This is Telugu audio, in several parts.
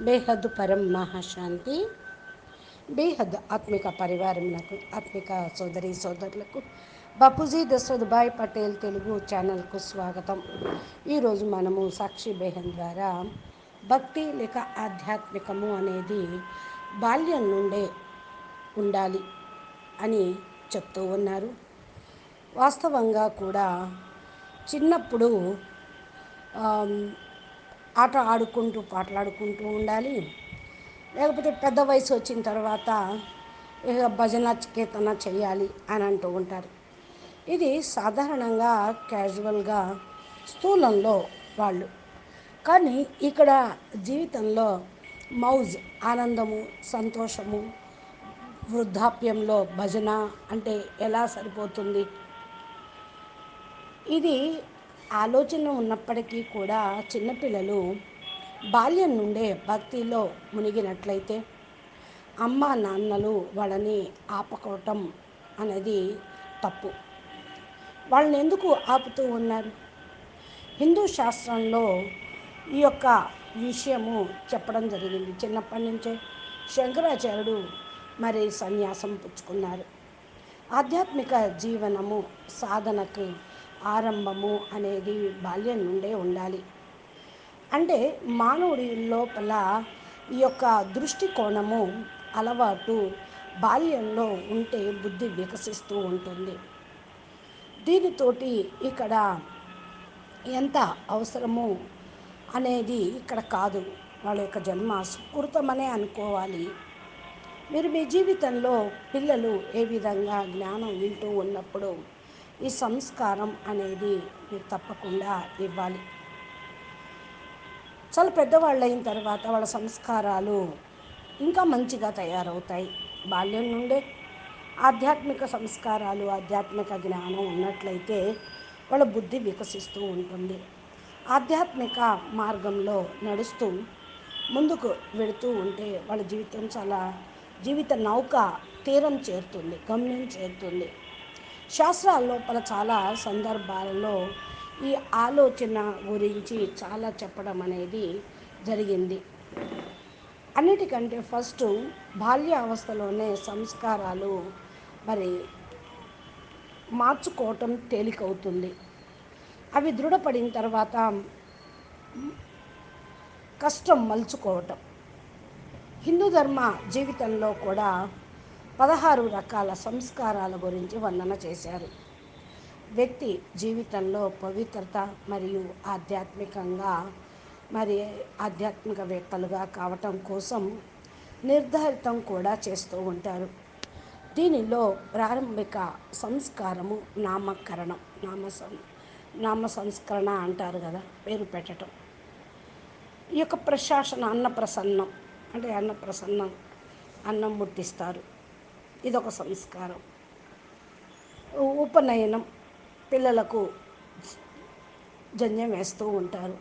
బేహద్ పరం మహాశాంతి. బేహద్ ఆత్మిక పరివారమునకు ఆత్మిక సోదరి సోదరులకు బాపూజీ దశరథ్ పటేల్ తెలుగు ఛానల్కు స్వాగతం. ఈరోజు మనము సాక్షి బేహన్ ద్వారా భక్తి లేక ఆధ్యాత్మికము అనేది బాల్యం నుండే ఉండాలి అని చెప్తూ ఉన్నారు. వాస్తవంగా కూడా చిన్నప్పుడు ఆట ఆడుకుంటూ పాటలాడుకుంటూ ఉండాలి. లేకపోతే పెద్ద వయసు వచ్చిన తర్వాత ఇక భజన కీర్తన చేయాలి అని అంటూ ఉంటారు. ఇది సాధారణంగా క్యాజువల్గా స్థూలంలో వాళ్ళు. కానీ ఇక్కడ జీవితంలో మౌజ్ ఆనందము సంతోషము వృద్ధాప్యంలో భజన అంటే ఎలా సరిపోతుంది? ఇది ఆలోచన ఉన్నప్పటికీ కూడా చిన్నపిల్లలు బాల్యం నుండే భక్తిలో మునిగినట్లయితే అమ్మ నాన్నలు వాళ్ళని ఆపుకోవటం అనేది తప్పు. వాళ్ళని ఎందుకు ఆపుతూ ఉన్నారు? హిందూ శాస్త్రంలో ఈ యొక్క విషయము చెప్పడం జరిగింది. చిన్నప్పటి నుంచే శంకరాచార్యుడు మరి సన్యాసం పుచ్చుకున్నారు. ఆధ్యాత్మిక జీవనము సాధనకు ఆరంభము అనేది బాల్యం నుండే ఉండాలి. అంటే మానవుడి లోపల ఈ యొక్క దృష్టికోణము అలవాటు బాల్యంలో ఉంటే బుద్ధి వికసిస్తూ ఉంటుంది. దీనితోటి ఇక్కడ ఎంత అవసరము అనేది ఇక్కడ కాదు. వాళ్ళ యొక్క జన్మ సుకృతమనే అనుకోవాలి. మీరు మీ జీవితంలో పిల్లలు ఏ విధంగా జ్ఞానం వింటూ ఉన్నప్పుడు ఈ సంస్కారం అనేది మీరు తప్పకుండా ఇవ్వాలి. చాలా పెద్దవాళ్ళు అయిన తర్వాత వాళ్ళ సంస్కారాలు ఇంకా మంచిగా తయారవుతాయి. బాల్యం నుండే ఆధ్యాత్మిక సంస్కారాలు ఆధ్యాత్మిక జ్ఞానం ఉన్నట్లయితే వాళ్ళ బుద్ధి వికసిస్తూ ఉంటుంది. ఆధ్యాత్మిక మార్గంలో నడుస్తూ ముందుకు వెళుతూ ఉంటే వాళ్ళ జీవితం చాలా జీవిత నౌక తీరం చేరుతుంది గమ్యం చేరుతుంది. శాస్త్రాల లోపల చాలా సందర్భాలలో ఈ ఆలోచన గురించి చాలా చెప్పడం అనేది జరిగింది. అన్నిటికంటే ఫస్ట్ బాల్యావస్థలోనే సంస్కారాలు మరి మార్చుకోవటం తేలికవుతుంది. అవి దృఢపడిన తర్వాత కష్టం మలుచుకోవటం. హిందూ ధర్మ జీవితంలో కూడా పదహారు రకాల సంస్కారాల గురించి వర్ణన చేశారు. వ్యక్తి జీవితంలో పవిత్రత మరియు ఆధ్యాత్మికంగా మరి ఆధ్యాత్మికవేత్తలుగా కావటం కోసం నిర్ధారితం కూడా చేస్తూ ఉంటారు. దీనిలో ప్రారంభిక సంస్కారము నామకరణం నామ సం నామ సంస్కరణ అంటారు కదా పేరు పెట్టడం ఈ యొక్క ప్రశాసన అన్న ప్రసన్నం అంటే అన్న ప్రసన్నం అన్నం ముట్టిస్తారు. ఇదొక సంస్కారం. ఉపనయనం పిల్లలకు జన్యం వేస్తూ ఉంటారు.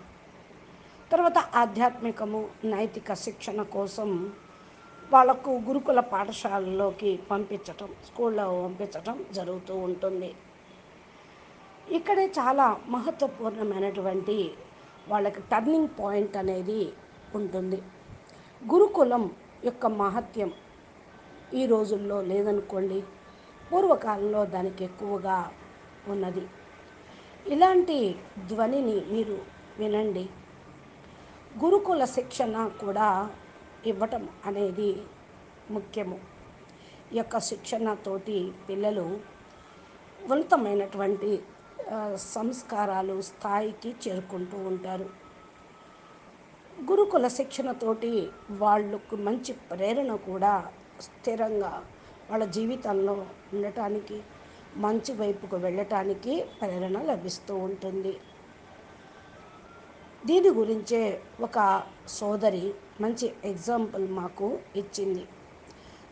తర్వాత ఆధ్యాత్మికము నైతిక శిక్షణ కోసం వాళ్ళకు గురుకుల పాఠశాలలోకి పంపించటం స్కూల్లో పంపించటం జరుగుతూ ఉంటుంది. ఇక్కడే చాలా మహత్వపూర్ణమైనటువంటి వాళ్ళకి టర్నింగ్ పాయింట్ అనేది ఉంటుంది. గురుకులం యొక్క మహత్యం ఈ రోజుల్లో లేదనుకోండి పూర్వకాలంలో దానికి ఎక్కువగా ఉన్నది. ఇలాంటి ధ్వనిని మీరు వినండి. గురుకుల శిక్షణ కూడా ఇవ్వటం అనేది ముఖ్యము. ఈ యొక్క శిక్షణతోటి పిల్లలు ఉన్నతమైనటువంటి సంస్కారాలు స్థాయికి చేరుకుంటూ ఉంటారు. గురుకుల శిక్షణతోటి వాళ్ళకు మంచి ప్రేరణ కూడా స్థిరంగా వాళ్ళ జీవితంలో ఉండటానికి మంచి వైపుకు వెళ్ళటానికి ప్రేరణ లభిస్తూ ఉంటుంది. దీని గురించే ఒక సోదరి మంచి ఎగ్జాంపుల్ మాకు ఇచ్చింది.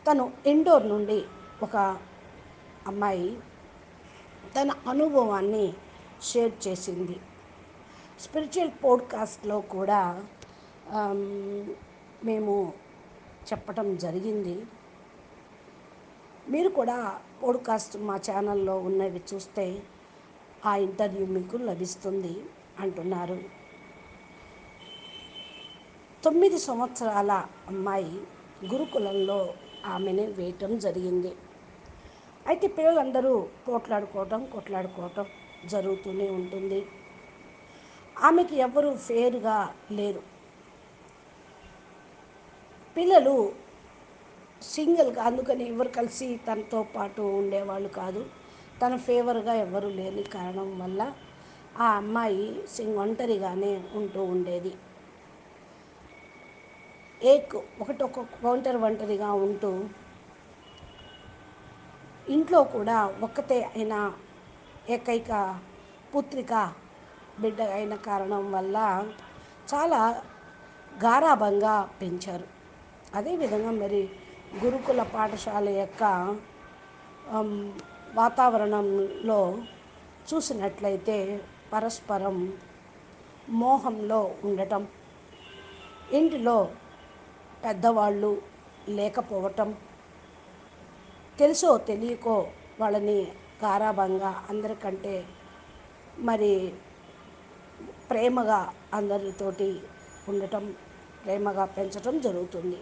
తను ఇండోర్ నుండి ఒక అమ్మాయి తన అనుభవాన్ని షేర్ చేసింది. స్పిరిచువల్ పోడ్కాస్ట్లో కూడా మేము చెప్పటం జరిగింది. మీరు కూడా పోడ్కాస్ట్ మా ఛానల్లో ఉన్నవి చూస్తే ఆ ఇంటర్వ్యూ మీకు లభిస్తుంది అంటున్నారు. తొమ్మిది సంవత్సరాల అమ్మాయి గురుకులంలో ఆమెని వేయటం జరిగింది. అయితే పిల్లలందరూ పోట్లాడుకోవటం కొట్లాడుకోవటం జరుగుతూనే ఉంటుంది. ఆమెకి ఎవరు ఫేర్గా లేరు. పిల్లలు సింగిల్గా అందుకని ఎవరు కలిసి తనతో పాటు ఉండేవాళ్ళు కాదు. తన ఫేవర్గా ఎవరు లేని కారణం వల్ల ఆ అమ్మాయి సింగ్ ఒంటరిగానే ఉంటూ ఉండేది. ఏక్ ఒకటి ఒక్కొక్క ఒంటరి ఒంటరిగా ఉంటూ ఇంట్లో కూడా ఒక్కతే అయిన ఏకైక పుత్రిక బిడ్డ అయిన కారణం వల్ల చాలా గారాభంగా పెంచారు. అదేవిధంగా మరి గురుకుల పాఠశాల యొక్క వాతావరణంలో చూసినట్లయితే పరస్పరం మోహంలో ఉండటం ఇంటిలో పెద్దవాళ్ళు లేకపోవటం తెలుసో తెలియకో వాళ్ళని గారాభంగా అందరికంటే మరి ప్రేమగా అందరితోటి ఉండటం ప్రేమగా పెంచటం జరుగుతుంది.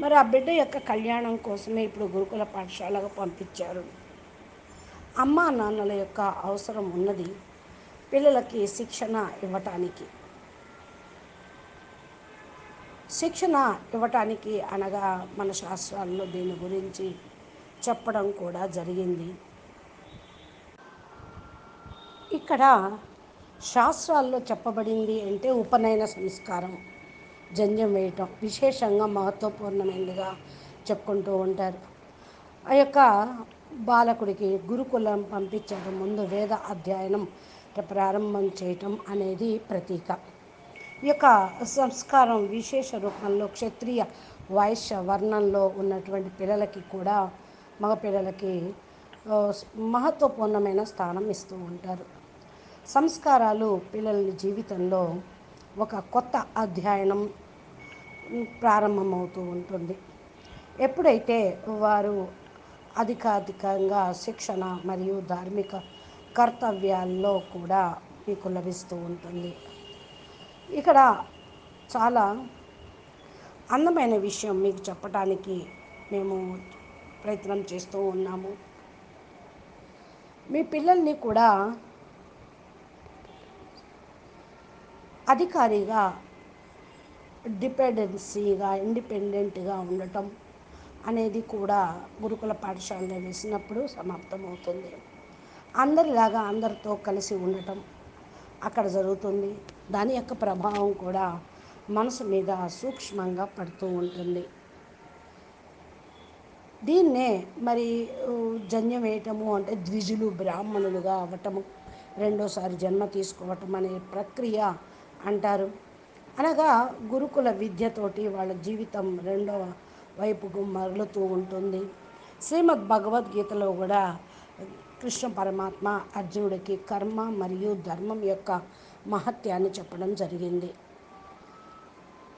మరి ఆ బిడ్డ యొక్క కళ్యాణం కోసమే ఇప్పుడు గురుకుల పాఠశాలకు పంపించారు. అమ్మా నాన్నల యొక్క అవసరం ఉన్నది పిల్లలకి శిక్షణ ఇవ్వటానికి. శిక్షణ ఇవ్వటానికి అనగా మన శాస్త్రాల్లో దీని గురించి చెప్పడం కూడా జరిగింది. ఇక్కడ శాస్త్రాల్లో చెప్పబడింది అంటే ఉపనయన సంస్కారం. జంజం వేయటం విశేషంగా మహత్వపూర్ణమైనదిగా చెప్పుకుంటూ ఉంటారు. ఆ యొక్క బాలకుడికి గురుకులం పంపించడం ముందు వేద అధ్యయనం ప్రారంభం చేయటం అనేది ప్రతీక. ఈ యొక్క సంస్కారం విశేష రూపంలో క్షత్రియ వైశ్య వర్ణంలో ఉన్నటువంటి పిల్లలకి కూడా మగ పిల్లలకి మహత్వపూర్ణమైన స్థానం ఇస్తూ ఉంటారు. సంస్కారాలు పిల్లల జీవితంలో ఒక కొత్త అధ్యయనం ప్రారంభమవుతూ ఉంటుంది. ఎప్పుడైతే వారు అధికాధికంగా శిక్షణ మరియు ధార్మిక కర్తవ్యాల్లో కూడా మీకు లభిస్తూ ఉంటుంది. ఇక్కడ చాలా అందమైన విషయం మీకు చెప్పడానికి మేము ప్రయత్నం చేస్తూ ఉన్నాము. మీ పిల్లల్ని కూడా అధికారిగా డిపెండెన్సీగా ఇండిపెండెంట్గా ఉండటం అనేది కూడా గురుకుల పాఠశాలలో వేసినప్పుడు సమాప్తమవుతుంది. అందరిలాగా అందరితో కలిసి ఉండటం అక్కడ జరుగుతుంది. దాని యొక్క ప్రభావం కూడా మనసు మీద సూక్ష్మంగా పడుతూ ఉంటుంది. దీన్నే మరి జన్యం వేయటము అంటే ద్విజులు బ్రాహ్మణులుగా అవ్వటము రెండోసారి జన్మ తీసుకోవటం అనే ప్రక్రియ అంటారు. అనగా గురుకుల విద్యతోటి వాళ్ళ జీవితం రెండవ వైపుకు మరలుతూ ఉంటుంది. శ్రీమద్ భగవద్గీతలో కూడా కృష్ణ పరమాత్మ అర్జునుడికి కర్మ మరియు ధర్మం యొక్క మహత్యాన్ని చెప్పడం జరిగింది.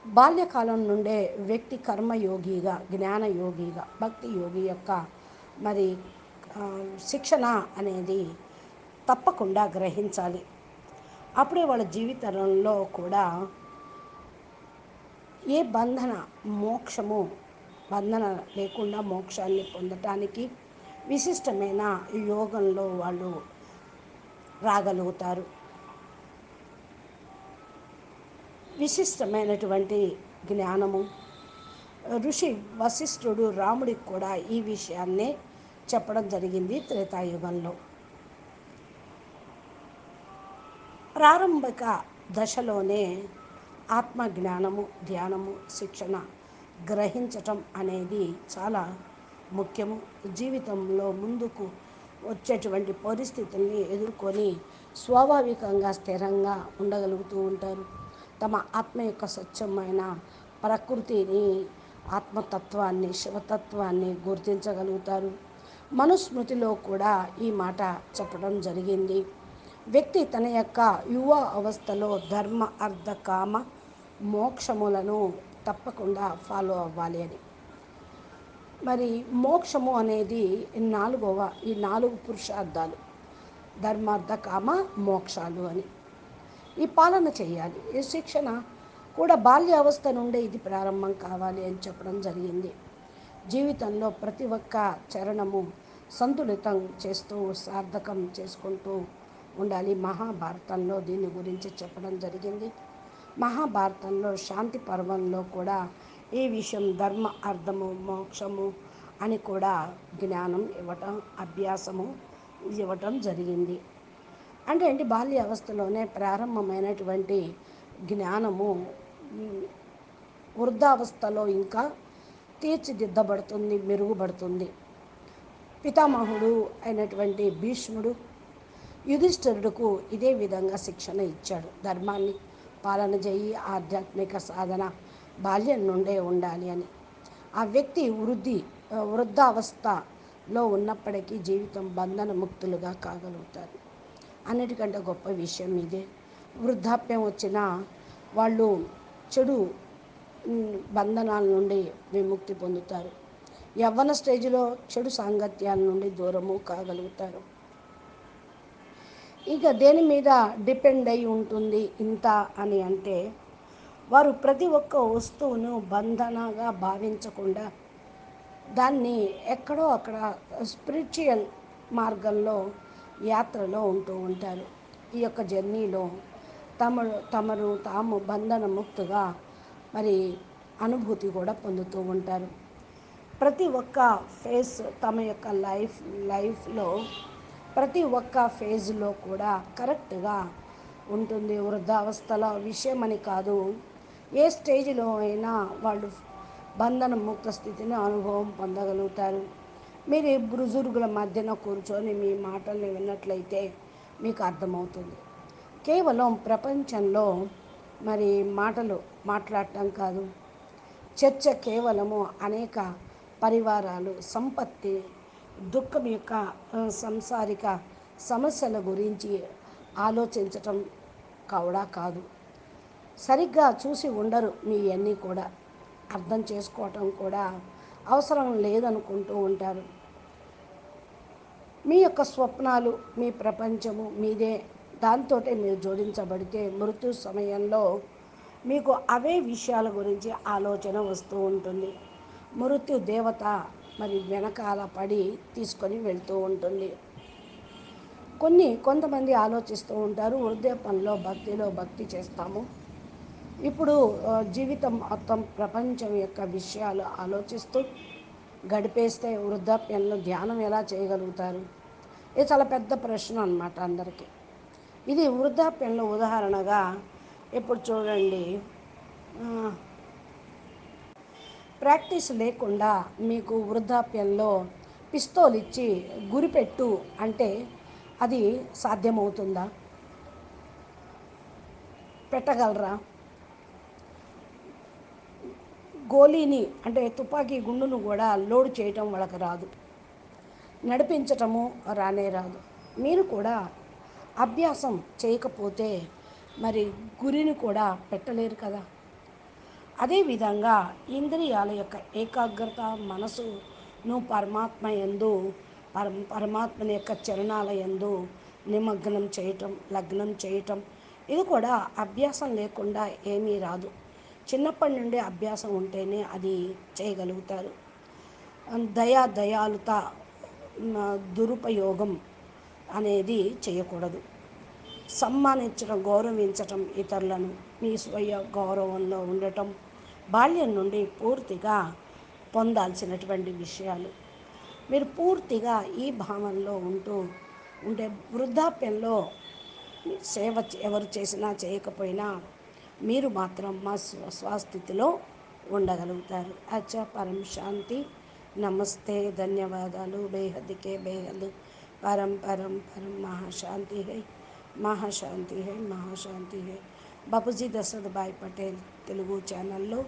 బాల్యకాలం నుండే వ్యక్తి కర్మయోగిగా జ్ఞానయోగిగా భక్తి యోగి యొక్క మరి శిక్షణ అనేది తప్పకుండా గ్రహించాలి. అప్పుడే వాళ్ళ జీవితంలో కూడా ఏ బంధన మోక్షము బంధన లేకుండా మోక్షాన్ని పొందటానికి విశిష్టమైన యోగంలో వాళ్ళు రాగలుగుతారు. విశిష్టమైనటువంటి జ్ఞానము. ఋషి వశిష్ఠుడు రాముడికి కూడా ఈ విషయాన్నే చెప్పడం జరిగింది త్రేతాయుగంలో. ప్రారంభిక దశలోనే ఆత్మజ్ఞానము ధ్యానము శిక్షణ గ్రహించటం అనేది చాలా ముఖ్యము. జీవితంలో ముందుకు వచ్చేటువంటి పరిస్థితుల్ని ఎదుర్కొని స్వాభావికంగా స్థిరంగా ఉండగలుగుతూ ఉంటారు. తమ ఆత్మ యొక్క స్వచ్ఛమైన ప్రకృతిని ఆత్మతత్వాన్ని శివతత్వాన్ని గుర్తించగలుగుతారు. మనుస్మృతిలో కూడా ఈ మాట చెప్పడం జరిగింది. వ్యక్తి తన యొక్క యువ అవస్థలో ధర్మ అర్థ కామ మోక్షములను తప్పకుండా ఫాలో అవ్వాలి అని. మరి మోక్షము అనేది నాలుగవ ఈ నాలుగు పురుషార్థాలు. ధర్మార్థ కామ మోక్షాలు అని. ఈ పాలన చేయాలి. ఈ శిక్షణ కూడా బాల్యావస్థ నుండే ఇది ప్రారంభం కావాలి అని చెప్పడం జరిగింది. జీవితంలో ప్రతి ఒక్క చరణము సంతులితం చేస్తూ సార్థకం చేసుకుంటూ ఉండాలి. మహాభారతంలో దీని గురించి చెప్పడం జరిగింది. మహాభారతంలో శాంతి పర్వంలో కూడా ఈ విషయం ధర్మ అర్థము మోక్షము అని కూడా జ్ఞానం ఇవ్వటం అభ్యాసము ఇవ్వటం జరిగింది. అంటే ఏంటి? బాల్య అవస్థలోనే ప్రారంభమైనటువంటి జ్ఞానము వృద్ధావస్థలో ఇంకా తీర్చిదిద్దబడుతుంది మెరుగుపడుతుంది. పితామహుడు అయినటువంటి భీష్ముడు యుధిష్ఠరుడుకు ఇదే విధంగా శిక్షణ ఇచ్చాడు. ధర్మాన్ని పాలన చేయి ఆధ్యాత్మిక సాధన బాల్యం నుండే ఉండాలి అని. ఆ వ్యక్తి వృద్ధి వృద్ధావస్థలో ఉన్నప్పటికీ జీవితం బంధన ముక్తులుగా కాగలుగుతారు అన్నిటికంటే గొప్ప విషయం ఇదే. వృద్ధాప్యం వచ్చినా వాళ్ళు చెడు బంధనాల నుండి విముక్తి పొందుతారు. యవ్వన స్టేజ్లో చెడు సాంగత్యాల నుండి దూరము కాగలుగుతారు. ఇక దేని మీద డిపెండ్ అయి ఉంటుంది ఇంత అని అంటే వారు ప్రతి ఒక్క వస్తువును బంధనగా భావించకుండా దాన్ని ఎక్కడో అక్కడ స్పిరిచువల్ మార్గంలో యాత్రలో ఉంటూ ఉంటారు. ఈ యొక్క జర్నీలో తమ తమను తాము బంధన ముక్తుగా మరి అనుభూతి కూడా పొందుతూ ఉంటారు. ప్రతి ఒక్క ఫేస్ తమ యొక్క లైఫ్ లైఫ్లో ప్రతి ఒక్క ఫేజ్లో కూడా కరెక్ట్గా ఉంటుంది వృద్ధావస్థల విషయం అని కాదు. ఏ స్టేజ్లో అయినా వాళ్ళు బంధన ముక్త స్థితిని అనుభవం పొందగలుగుతారు. మీరు బుజుర్గుల మధ్యన కూర్చొని మీ మాటల్ని విన్నట్లయితే మీకు అర్థమవుతుంది. కేవలం ప్రపంచంలో మరి మాటలు మాట్లాడటం కాదు. చర్చ కేవలము అనేక పరివారాలు సంపత్తి దుఃఖం యొక్క సంసారిక సమస్యల గురించి ఆలోచించటం కూడా కాదు. సరిగ్గా చూసి ఉండరు మీ అన్నీ కూడా. అర్థం చేసుకోవటం కూడా అవసరం లేదనుకుంటూ ఉంటారు. మీ యొక్క స్వప్నాలు మీ ప్రపంచము మీదే. దాంతో మీరు జోడించబడితే మృత్యు సమయంలో మీకు అవే విషయాల గురించి ఆలోచన వస్తూ ఉంటుంది. మృత్యు దేవత మరి వెనకాల పడి తీసుకొని వెళ్తూ ఉంటుంది. కొన్ని కొంతమంది ఆలోచిస్తూ ఉంటారు వృద్ధాపంలో భక్తిలో భక్తి చేస్తాము. ఇప్పుడు జీవితం మొత్తం ప్రపంచం యొక్క విషయాలు ఆలోచిస్తూ గడిపేస్తే వృద్ధాప్యంలో ధ్యానం ఎలా చేయగలుగుతారు? ఇది చాలా పెద్ద ప్రశ్న అనమాట అందరికీ. ఇది వృద్ధాప్యంలో ఉదాహరణగా ఇప్పుడు చూడండి ప్రాక్టీస్ లేకుండా మీకు వృద్ధాప్యంలో పిస్తోల్ ఇచ్చి గురిపెట్టు అంటే అది సాధ్యమవుతుందా? పెట్టగలరా? గోళీని అంటే తుపాకీ గుండును కూడా లోడ్ చేయటం వాళ్ళకి రాదు. నడిపించటము రానే రాదు. మీరు కూడా అభ్యాసం చేయకపోతే మరి గురిని కూడా పెట్టలేరు కదా? అదేవిధంగా ఇంద్రియాల యొక్క ఏకాగ్రత మనసును పరమాత్మ ఎందు పరమ పరమాత్మని యొక్క చరణాల ఎందు నిమగ్నం చేయటం లగ్నం చేయటం ఇది కూడా అభ్యాసం లేకుండా ఏమీ రాదు. చిన్నప్పటి నుండి అభ్యాసం ఉంటేనే అది చేయగలుగుతారు. దయా దయాలుత దురుపయోగం అనేది చేయకూడదు. సమ్మానించడం గౌరవించటం ఇతరులను మీ స్వయ గౌరవంలో ఉండటం బాల్యం నుండి పూర్తిగా పొందాల్సినటువంటి విషయాలు. మీరు పూర్తిగా ఈ భావనలో ఉంటూ ఉండే వృద్ధాప్యంలో సేవ ఎవరు చేసినా చేయకపోయినా మీరు మాత్రం మా స్వ స్వస్థితిలో ఉండగలుగుతారు. అచ్చా పరం శాంతి. నమస్తే. ధన్యవాదాలు. బేహద్కే బేహద్. పరం పరం పరం. మహాశాంతి hi. Mahashanti hi. Mahashanti hi. Bapuji Dasharath Bhai Patel Telugu ఛానల్లో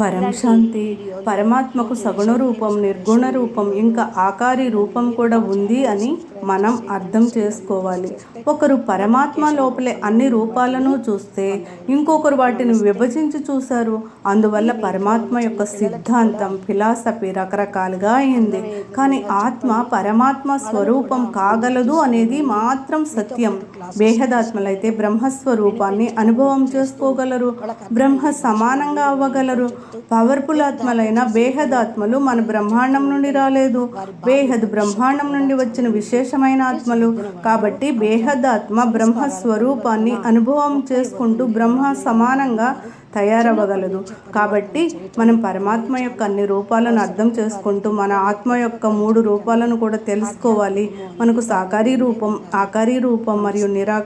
పరం శాంతి పరమాత్మకు సగుణ రూపం నిర్గుణ రూపం ఇంకా ఆకారి రూపం కూడా ఉంది అని మనం అర్థం చేసుకోవాలి. ఒకరు పరమాత్మ లోపలే అన్ని రూపాలను చూస్తే ఇంకొకరు వాటిని విభజించి చూశారు. అందువల్ల పరమాత్మ యొక్క సిద్ధాంతం ఫిలాసఫీ రకరకాలుగా అయింది. కానీ ఆత్మ పరమాత్మ స్వరూపం కాగలదు అనేది మాత్రం సత్యం. బేహదాత్మలైతే బ్రహ్మస్వరూపాన్ని అనుభవం చేసుకోగలరు. బ్రహ్మ సమానంగా అవ్వగలరు. పవర్ఫుల్ ఆత్మలైన బేహద్ ఆత్మలు మన బ్రహ్మాండం నుండి రాలేదు. బేహద్ బ్రహ్మాండం నుండి వచ్చిన విశేషమైన ఆత్మలు. కాబట్టి బేహద్ ఆత్మ బ్రహ్మ స్వరూపాన్ని అనుభవం చేసుకుంటూ బ్రహ్మ సమానంగా తయారవ్వగలదు. కాబట్టి మనం పరమాత్మ యొక్క అన్ని రూపాలను అర్థం చేసుకుంటూ మన ఆత్మ యొక్క మూడు రూపాలను కూడా తెలుసుకోవాలి. మనకు సాకారీ రూపం ఆకారీ రూపం మరియు నిరాక